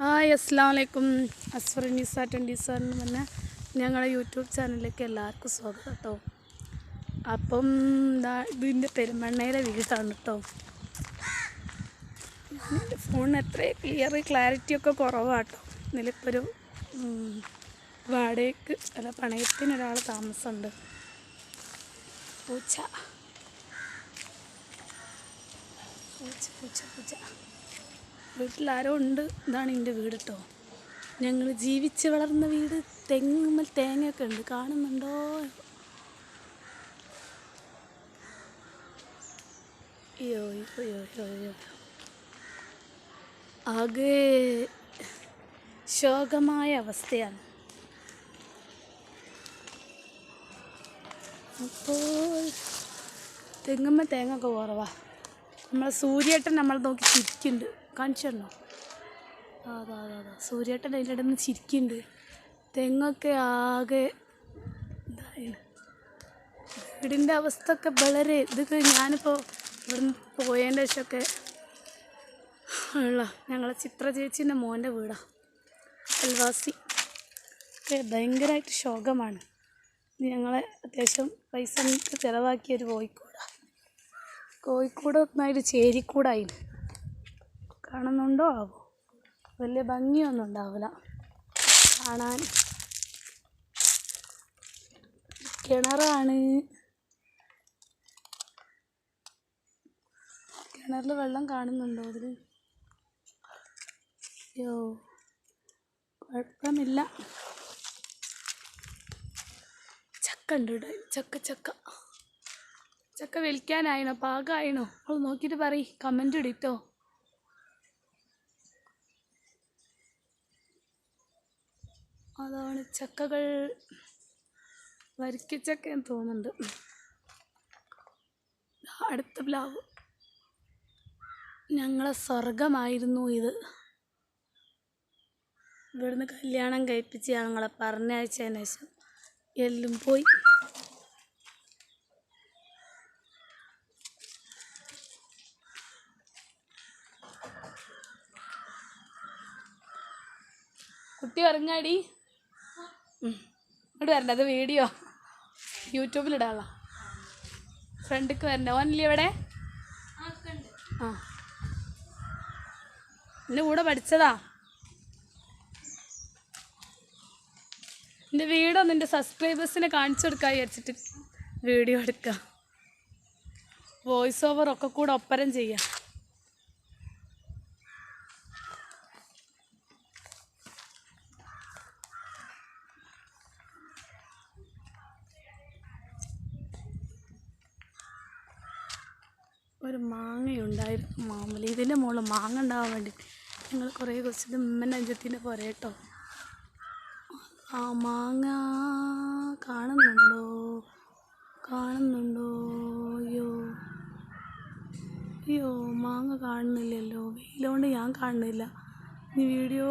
Hi അസ്സാം വലൈക്കും അസ്ഫർ നിസ twenty seven എന്ന് പറഞ്ഞ ഞങ്ങളുടെ യൂട്യൂബ് ചാനലിലേക്ക് എല്ലാവർക്കും സ്വാഗതം കേട്ടോ അപ്പം എന്താ ഇതിന്റെ പെരുമണ്ണയിലെ വീടാണ് കേട്ടോ എന്റെ ഫോണിന് എത്ര ക്ലിയർ ക്ലാരിറ്റിയൊക്കെ കുറവാട്ടോ ഇതിലിപ്പോൾ ഒരു വാടകയ്ക്ക് അല്ല പണയത്തിന് ഒരാൾ താമസമുണ്ട്. പൂച്ച. പൂച്ച പൂച്ച പൂച്ച. വീട്ടിലാരോ ഉണ്ട്. ഇതാണ് എന്റെ വീട് കേട്ടോ ഞങ്ങൾ ജീവിച്ച് വളർന്ന വീട് തെങ്ങുമ്മൽ തേങ്ങയൊക്കെ ഉണ്ട്. കാണുന്നുണ്ടോ? അയ്യോ അയ്യോ അയ്യോ ആകെ ശോകമായ അവസ്ഥയാണ്. അപ്പോൾ തെങ്ങുമ്മ തേങ്ങ ഒക്കെ കുറവാ. നമ്മളെ സൂര്യേട്ടൻ നമ്മൾ നോക്കി ചിരിക്കുന്നുണ്ട്. കാണിച്ചിരുന്നോ അതാ അതാ അതാ. സൂര്യേട്ടൻ അതിന്റെ ഇടയിൽ ചിരിക്കുന്നുണ്ട്. തെങ്ങൊക്കെ ആകെ വീടിന്റെ അവസ്ഥ ഒക്കെ വളരെ ഇതൊക്കെ ഞാനിപ്പോൾ ഇവിടുന്ന് പോയതിന്റെ ശേഷമൊക്കെ ഉള്ള ഞങ്ങളെ ചിത്ര ചേച്ചീന്റെ മോന്റെ വീടാണ് അൽവാസി ഒക്കെ ഭയങ്കരമായിട്ട് ശോകമാണ്. ഞങ്ങളെ അത്യാവശ്യം പൈസ ചിലവാക്കിയൊരു കോഴിക്കൂടാണ് കോഴിക്കോട്. ഒന്നായിട്ട് ചേരിക്കൂടായി കാണുന്നുണ്ടോ ആവോ? വലിയ ഭംഗിയൊന്നും ഉണ്ടാവില്ല. കാണാൻ. കിണറാണ്. കിണറിൽ വെള്ളം കാണുന്നുണ്ടോ അതിൽ യോ കുഴപ്പമില്ല. ചക്ക ഉണ്ട് ഇവിടെ. ചക്ക ചക്ക. ചക്ക വലിക്കാനായിനോ പാകമായിനോ അവൾ നോക്കിയിട്ട് പറ കമന്റ് ഇടിട്ടോ അതാണ് ചക്കകൾ വരിക്കച്ചക്ക എന്ന് തോന്നുന്നുണ്ട് അടുത്ത പ്ലാവ്. ഞങ്ങളെ സ്വർഗമായിരുന്നു ഇത്. ഇവിടുന്ന് കല്യാണം കഴിപ്പിച്ച് ഞങ്ങളെ പറഞ്ഞയച്ചതിന് ശേഷം എല്ലാം പോയി. കുട്ടി ഉറങ്ങാടി. ഇങ്ങോട്ട് വരണ്ട അത് വീഡിയോ യൂട്യൂബിലിടാനുള്ള ഫ്രണ്ടിക്ക് വരണ്ട. ഓൺലി ഇവിടെ? ആ. എന്റെ കൂടെ പഠിച്ചതാ? എന്റെ വീടൊന്ന് എന്റെ സബ്സ്ക്രൈബേഴ്സിനെ കാണിച്ചു കൊടുക്കാൻ വിചാരിച്ചിട്ട് വീഡിയോ എടുക്കാം. വോയിസ് ഓവർ ഒക്കെ കൂടെ ഒപ്പരം ചെയ്യാം. ഒരു മാങ്ങയുണ്ടായിരുന്നു മാമൂലി. ഇതിന്റെ മുകളിൽ മാങ്ങ ഉണ്ടാവാൻ വേണ്ടി ഞങ്ങൾ കുറേ കുറച്ച് ഉമ്മന്റെ അഞ്ചത്തിന്റെ പോരെ കേട്ടോ. ആ മാങ്ങ കാണുന്നുണ്ടോ? കാണുന്നുണ്ടോ? അയ്യോ. അയ്യോ മാങ്ങ കാണുന്നില്ലല്ലോ. വെയിലുകൊണ്ട് ഞാൻ കാണുന്നില്ല. ഇനി വീഡിയോ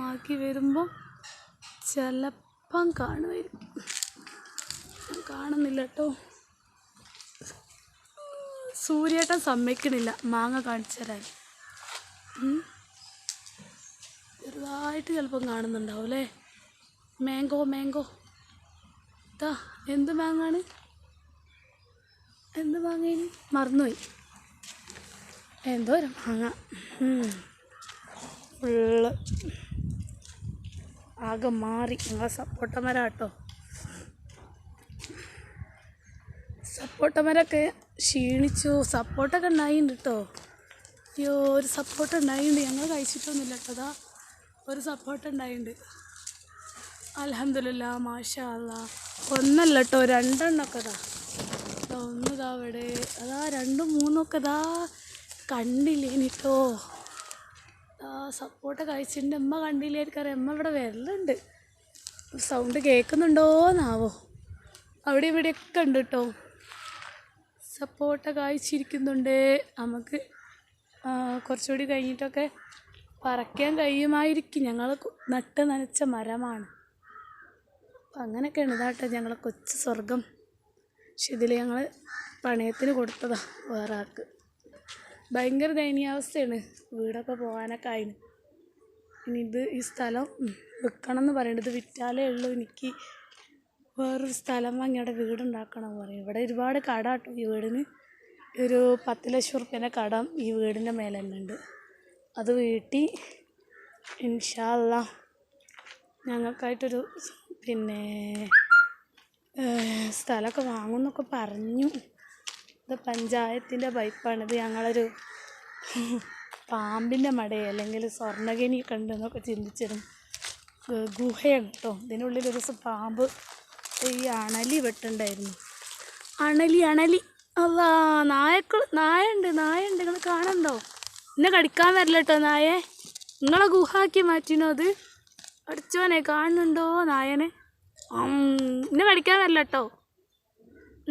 ആക്കി വരുമ്പോൾ ചിലപ്പം കാണുമായിരിക്കും കാണുന്നില്ല കേട്ടോ. സൂര്യേട്ടൻ സമ്മതിക്കണില്ല. മാങ്ങ കാണിച്ചു തരാൻ. ചെറുതായിട്ട് ചിലപ്പം കാണുന്നുണ്ടാവും അല്ലേ? മാങ്കോ മാങ്കോ ഇതാ എന്ത് മാങ്ങാണ്? എന്ത് മാങ്ങയാണ്? മറന്നുപോയി. എന്തോ ഒരു മാങ്ങ. ഫുള്ള്. ആകെ മാറി. നിങ്ങളെ സപ്പോട്ട മരം കേട്ടോ സപ്പോട്ട മരമൊക്കെ ക്ഷീണിച്ചു. സപ്പോർട്ടൊക്കെ ഉണ്ടായിട്ടുണ്ട് കേട്ടോ അയ്യോ ഒരു സപ്പോർട്ട് ഉണ്ടായിട്ടുണ്ട് ഞങ്ങൾ കഴിച്ചിട്ടൊന്നുമില്ല കേട്ടോ ഒരു സപ്പോർട്ട് ഉണ്ടായിട്ടുണ്ട് അലഹമില്ല മാഷാ അല്ലാ ഒന്നല്ല കേട്ടോ രണ്ടെണ്ണമൊക്കെ ഇതാ ദാ ഒന്ന് ഇതാ അവിടെ അതാ രണ്ടും മൂന്നൊക്കെ ഇതാ കണ്ടില്ലേനിട്ടോ ആ സപ്പോർട്ട് കഴിച്ചിട്ടുണ്ട്. അമ്മ കണ്ടില്ലായിരിക്കും അമ്മ ഇവിടെ വരലുണ്ട്. സൗണ്ട് കേൾക്കുന്നുണ്ടോന്നാവോ? അവിടെ ഇവിടെയൊക്കെ ഉണ്ട് കേട്ടോ സപ്പോർട്ട കായ്ച്ചിരിക്കുന്നുണ്ട് നമുക്ക് കുറച്ചുകൂടി കഴിഞ്ഞിട്ടൊക്കെ പറക്കാൻ കഴിയുമായിരിക്കും. ഞങ്ങൾ നട്ട് നനച്ച മരമാണ്. അങ്ങനെയൊക്കെയാണ് ഇതാട്ടോ ഞങ്ങളെ കൊച്ചു സ്വർഗം പക്ഷെ ഇതിൽ ഞങ്ങൾ പണയത്തിന് കൊടുത്തതാണ് വേറെ ആൾക്ക്. ഭയങ്കര ദയനീയാവസ്ഥയാണ് വീടൊക്കെ പോകാനൊക്കെ ആയിന്. ഇനി ഇത് ഈ സ്ഥലം വിൽക്കണം എന്ന് പറയുന്നത് വിറ്റാലേ ഉള്ളൂ. എനിക്ക് വേറൊരു സ്ഥലം വാങ്ങി അവിടെ വീടുണ്ടാക്കണം പറയും. ഇവിടെ ഒരുപാട് കട കേട്ടോ ഈ വീടിന്. ഒരു പത്ത് ലക്ഷം റുപ്യേന്റെ കടം ഈ വീടിന്റെ മേലെ തന്നെ ഉണ്ട് അത് വീട്ടി ഇൻഷാല്ല ഞങ്ങൾക്കായിട്ടൊരു പിന്നെ സ്ഥലമൊക്കെ വാങ്ങുമെന്നൊക്കെ പറഞ്ഞു. ഇത് പഞ്ചായത്തിന്റെ പൈപ്പാണ്. ഇത് ഞങ്ങളൊരു പാമ്പിന്റെ മടയെ അല്ലെങ്കിൽ സ്വർണഗിനി ഉണ്ടെന്നൊക്കെ ചിന്തിച്ചിരുന്നു ഗുഹയാണ് കേട്ടോ ഇതിനുള്ളിൽ ഒരു ദിവസം പാമ്പ് ഈ അണലി വെട്ടുണ്ടായിരുന്നു. അണലി അണലി. അല്ലാ നായക്കൾ നായുണ്ട് നായുണ്ട്. നിങ്ങൾ കാണണ്ടോ? എന്നെ കടിക്കാൻ വരില്ല കേട്ടോ നായെ. നിങ്ങളെ ഗുഹാക്കി മാറ്റിനോ അത്? അടിച്ചോനെ കാണുന്നുണ്ടോ നായനെ? ഇന്നെ കടിക്കാൻ വരില്ല കേട്ടോ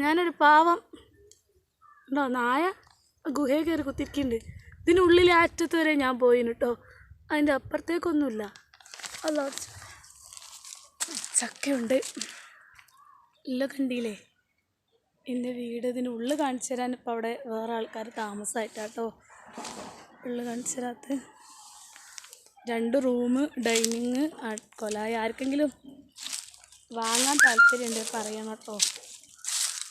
ഞാനൊരു പാവം. ഉണ്ടോ നായ? ഗുഹയിൽ കയറി കുത്തിരിക്കുന്നുണ്ട് ഇതിനുള്ളിൽ അറ്റത്ത് വരെ ഞാൻ പോയിന് കേട്ടോ അതിന്റെ അപ്പുറത്തേക്കൊന്നുമില്ല. അല്ല ചക്കയുണ്ട്. ഇല്ല കണ്ടില്ലേ? എന്റെ വീട് ഇതിന്റെ ഉള്ളിൽ കാണിച്ചു തരാൻ ഇപ്പോൾ അവിടെ വേറെ ആൾക്കാർ താമസമായിട്ടാട്ടോ ഉള്ളിൽ കാണിച്ചു തരാത്ത രണ്ട് റൂം ഡൈനിങ് കൊലായി. ആർക്കെങ്കിലും വാങ്ങാൻ താല്പര്യമുണ്ട് പറയണം കേട്ടോ.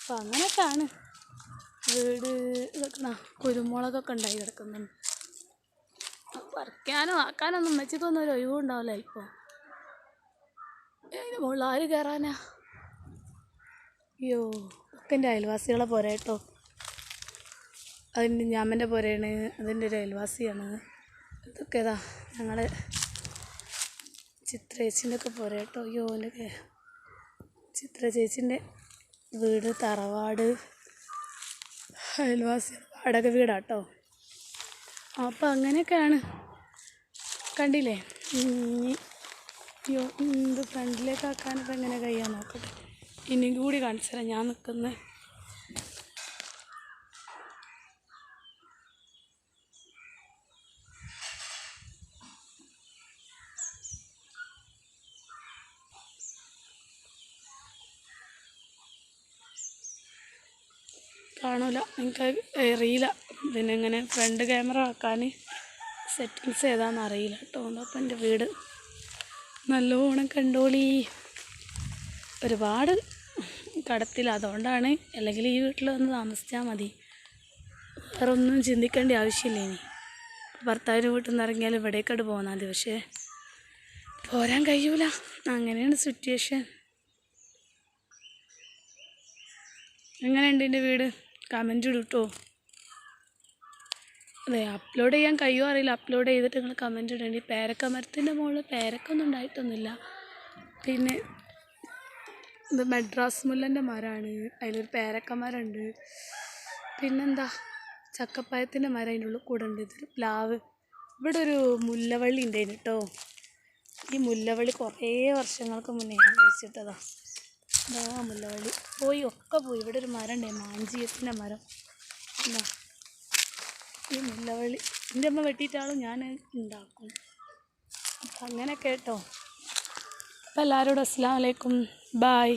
അപ്പം അങ്ങനെയൊക്കെയാണ്. വീട് ഇതൊക്കെ കുരുമുളകൊക്കെ ഉണ്ടായി കിടക്കുന്നുണ്ട്. പറിക്കാനോ ആക്കാനൊന്നും വെച്ചിട്ടൊന്നും ഒരു ഒഴിവുണ്ടാവില്ല ഇപ്പോൾ ആര് കയറാനാ അയ്യോ ഒക്കെ എന്റെ അയൽവാസികളെ പോരാ കേട്ടോ. അതിന്റെ ഞാമ്മന്റെ പോരാണ്. അതിന്റെ ഒരു അയൽവാസിയാണ്. ഇതൊക്കെ ഇതാ ഞങ്ങൾ ചിത്ര ചേച്ചിന്റെ ഒക്കെ പോരാ കേട്ടോ. അയ്യോ എന്റെ ചിത്ര ചേച്ചിന്റെ വീട് തറവാട് അയൽവാസി വാടക വീടാട്ടോ അപ്പം അങ്ങനെയൊക്കെയാണ്. കണ്ടില്ലേ? അയ്യോ ഇത് ഫ്രണ്ടിലേക്ക് ആക്കാനിപ്പോൾ എങ്ങനെ കഴിയാൻ നോക്കട്ടെ? ഇനിയും കൂടി കാണിച്ചു തരാം ഞാൻ നിൽക്കുന്നത് കാണൂല എനിക്ക് അറിയില്ല. പിന്നെ ഇങ്ങനെ ഫ്രണ്ട് ക്യാമറ ആക്കാൻ സെറ്റിങ്സ് ഏതാണെന്ന് അറിയില്ല കേട്ടോ. അപ്പം എന്റെ വീട് നല്ലോണം കണ്ടോളി. ഒരുപാട് കടത്തില്ല. അതുകൊണ്ടാണ് അല്ലെങ്കിൽ ഈ വീട്ടിൽ വന്ന് താമസിച്ചാൽ മതി. വേറെ ഒന്നും ചിന്തിക്കേണ്ട ആവശ്യമില്ല ഇനി. ഭർത്താവിന്റെ വീട്ടിൽ നിന്ന് ഇറങ്ങിയാൽ ഇവിടേക്കട് പോകുന്നാൽ മതി. പക്ഷേ പോരാൻ കഴിയൂല. അങ്ങനെയാണ് സിറ്റുവേഷൻ എങ്ങനെയുണ്ട് എന്റെ വീട്? കമന്റ് ഇടൂട്ടോ. അതെ അപ്ലോഡ് ചെയ്യാൻ കഴിയുമോ അറിയില്ല. അപ്ലോഡ് ചെയ്തിട്ട് നിങ്ങൾ കമന്റ് ഇടേണ്ടി. പേരക്ക മരത്തിന്റെ മുകളിൽ പേരക്കൊന്നും ഉണ്ടായിട്ടൊന്നുമില്ല. പിന്നെ ഇത് മെഡ്രാസ് മുല്ലന്റെ മരമാണ് അതിലൊരു പേരക്ക മരമുണ്ട് പിന്നെന്താ? ചക്കപ്പായത്തിന്റെ മരം അതിന്റെ ഉള്ളിൽ കൂടെ ഉണ്ട്. ഇതൊരു പ്ലാവ്. ഇവിടെ ഒരു മുല്ലവള്ളി ഉണ്ടായിരുന്നു കേട്ടോ ഈ മുല്ലവള്ളി കുറേ വർഷങ്ങൾക്ക് മുന്നേ ഞാൻ കഴിച്ചിട്ടതാ ഇതാ മുല്ലവള്ളി. പോയി ഒക്കെ പോയി. ഇവിടെ ഒരു മരം ഉണ്ടായി മാഞ്ചിയത്തിന്റെ മരം. എന്താ ഈ മുല്ലവള്ളി. എന്റെ അമ്മ വെട്ടിയിട്ടാളും ഞാൻ ഉണ്ടാക്കും. അപ്പം അങ്ങനെ കേട്ടോ. അപ്പം എല്ലാവരോടും അസ്സാം വലൈക്കും ബായ്